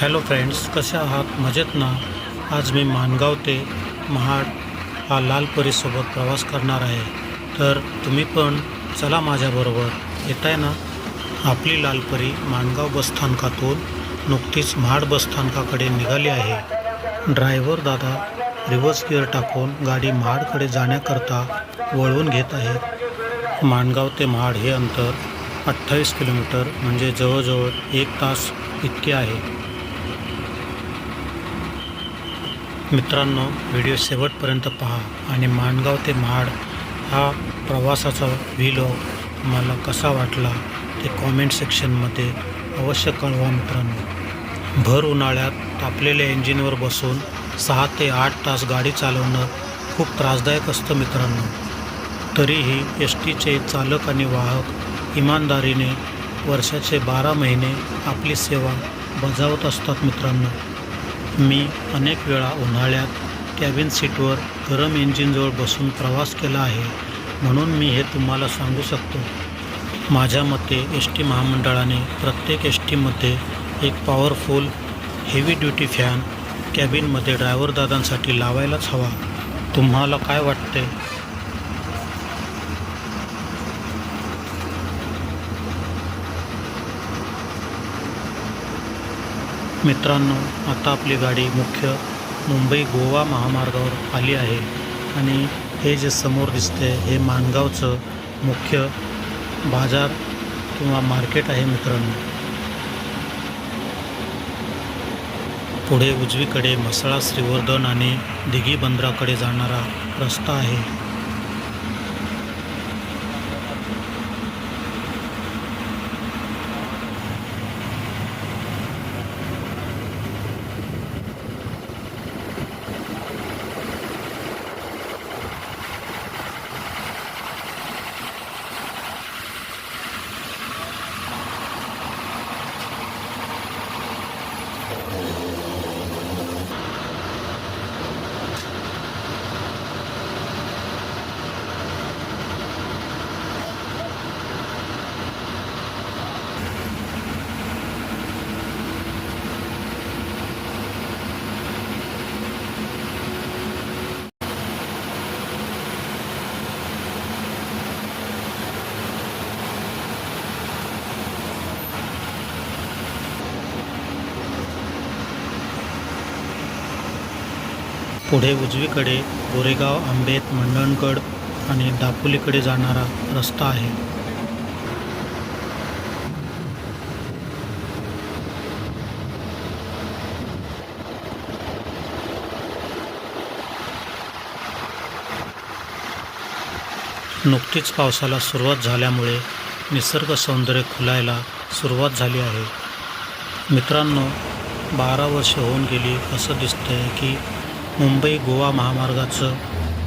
Hello friends कसे आहात? मजेत ना? आज मी माणगाव ते महाड हा लालपरीसोबत प्रवास करणार आहे. तर तुम्ही पण चला माझ्याबरोबर येत आहे ना? आपली लालपरी माणगाव बसस्थानकातून नुकतीच महाड बसस्थानकाकडे निघाली आहे. ड्रायव्हर दादा रिव्हर्स गिअर टाकून गाडी महाडकडे जाण्याकरता वळवून घेत आहेत. माणगाव ते महाड हे अंतर अठ्ठावीस किलोमीटर म्हणजे जवळजवळ एक तास इतके आहे. मित्रांनो व्हिडिओ शेवटपर्यंत पहा आणि माणगाव ते महाड हा प्रवासाचा व्हिलॉग मला कसा वाटला ते कॉमेंट सेक्शनमध्ये अवश्य कळवा मित्रांनो. भर उन्हाळ्यात तापलेल्या इंजिनवर बसून सहा ते आठ तास गाडी चालवणं खूप त्रासदायक असतं मित्रांनो. तरीही एस टीचे चालक आणि वाहक इमानदारीने वर्षाचे बारा महिने आपली सेवा बजावत असतात मित्रांनो. मी अनेक वेळा उन्हाळ्यात कॅबिन सीटवर गरम इंजिनजवळ बसून प्रवास केला आहे म्हणून मी हे तुम्हाला सांगू शकतो. माझ्या मते एस टी महामंडळाने प्रत्येक एस टीमध्ये एक पॉवरफुल हेवी ड्युटी फॅन कॅबिनमध्ये ड्रायव्हर दादांसाठी लावायलाच हवा. तुम्हाला काय वाटते मित्रांनो आता आपली गाडी मुख्य मुंबई गोवा महामार्गावर आली आहे. आणि हे जे समोर दिसते हे माणगावचं मुख्य बाजार किंवा मार्केट आहे मित्रांनो. पुढे उजवीकडे म्हसळा श्रीवर्धन आणि दिघी बंदराकडे जाणारा रस्ता आहे. पुढे उजवीकडे गोरेगाव आंबेत मंडणगड आणि दापोलीकडे जाणारा रस्ता आहे. नुकतीच पावसाला सुरुवात झाल्यामुळे निसर्ग सौंदर्य खुलायला सुरुवात झाली आहे. मित्रांनो बारा वर्ष होऊन गेली असं दिसतंय की मुंबई गोवा महामार्गाचं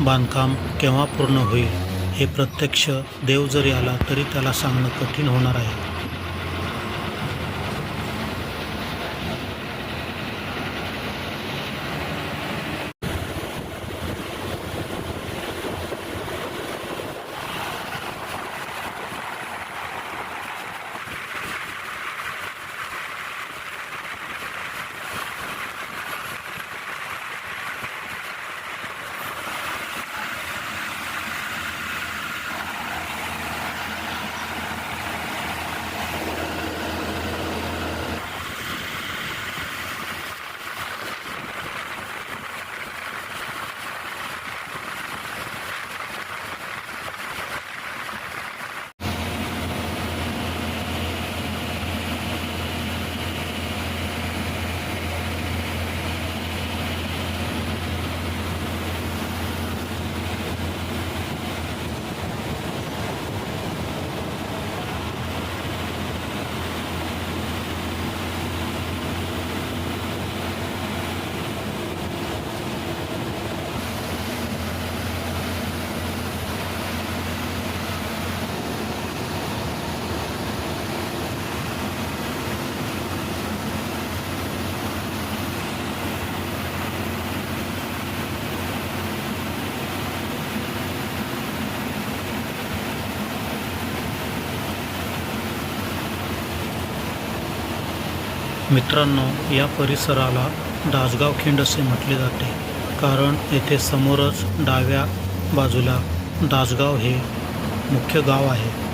बांधकाम केव्हा पूर्ण होईल हे प्रत्यक्ष देव जरी आला तरी त्याला सांगणं कठीण होणार आहे. मित्रांनो या परिसराला दासगाव खिंड असे म्हटले जाते. कारण येथे समोरच डाव्या बाजूला दासगाव हे मुख्य गाव आहे.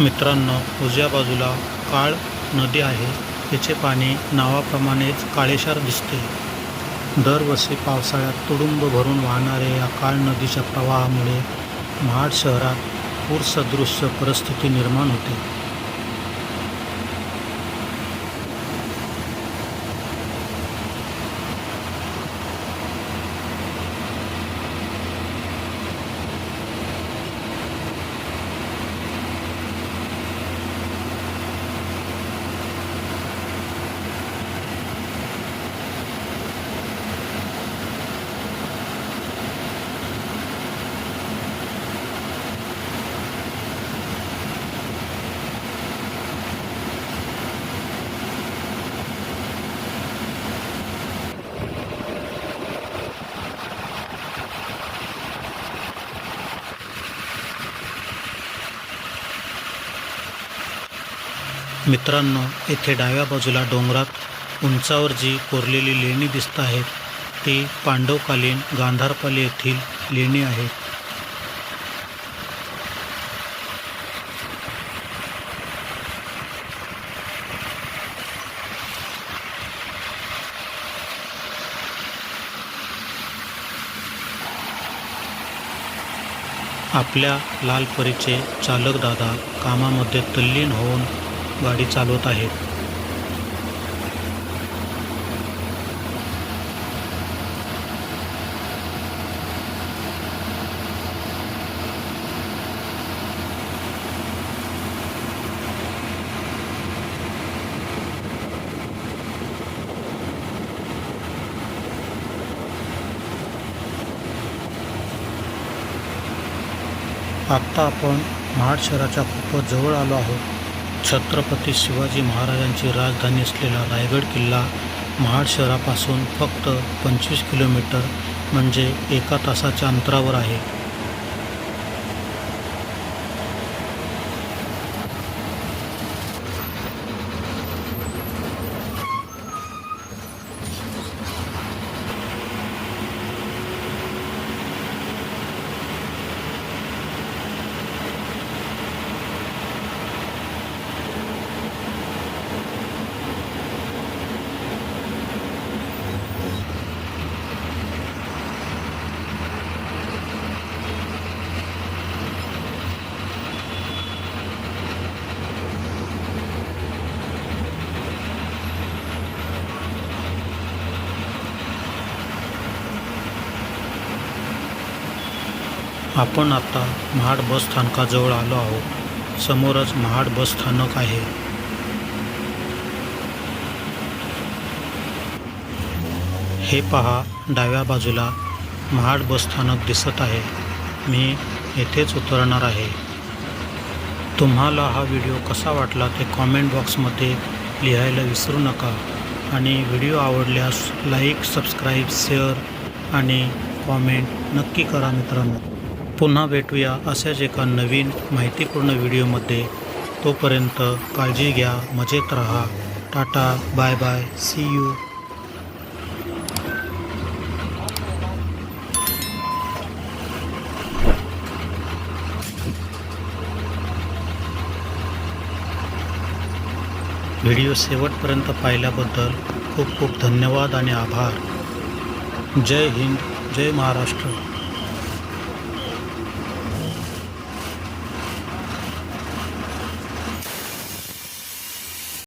मित्रांनो उजव्या बाजूला काळ नदी आहे. तिचे पाणी नावाप्रमाणेच काळेशार दिसते. दरवर्षी पावसाळ्यात तुडुंब भरून वाहणाऱ्या या काळ नदीच्या प्रवाहामुळे महाड शहरात पूरसदृश्य परिस्थिती निर्माण होते. मित्रांनो येथे डाव्या बाजूला डोंगरात उंचावर जी कोरलेली लेणी दिसत आहेत ती पांडवकालीन गांधारपाली येथील लेणी आहेत आपल्या लालपरीचे चालक दादा कामामध्ये तल्लीन होऊन गाडी चालवत आहेत आत्ता आपण महाड शहराच्या खूपच जवळ आलो आहोत. छत्रपती शिवाजी महाराजांची राजधानी असलेला रायगड किल्ला महाड शहरापासून फक्त पंचवीस किलोमीटर म्हणजे एका तासाच्या अंतरावर आहे. आपण आता महाड बस स्थानकाजवळ आलो आहोत. समोरच महाड बस स्थानक आहे. हे पहा डाव्या बाजूला महाड बस स्थानक दिसत आहे. मी येथेच उतरणार आहे. तुम्हाला हा व्हिडिओ कसा वाटला ते कॉमेंट बॉक्समध्ये लिहायला विसरू नका. आणि व्हिडिओ आवडल्यास लाईक सबस्क्राईब शेअर आणि कॉमेंट नक्की करा मित्रांनो. पुन्हा भेटूया अशाच एका नवीन माहितीपूर्ण व्हिडिओमध्ये. तोपर्यंत काळजी घ्या मजेत राहा. Tata bye bye see you. Video शेवटपर्यंत पाहिल्याबद्दल खूप खूप धन्यवाद आणि आभार. जय हिंद जय महाराष्ट्र.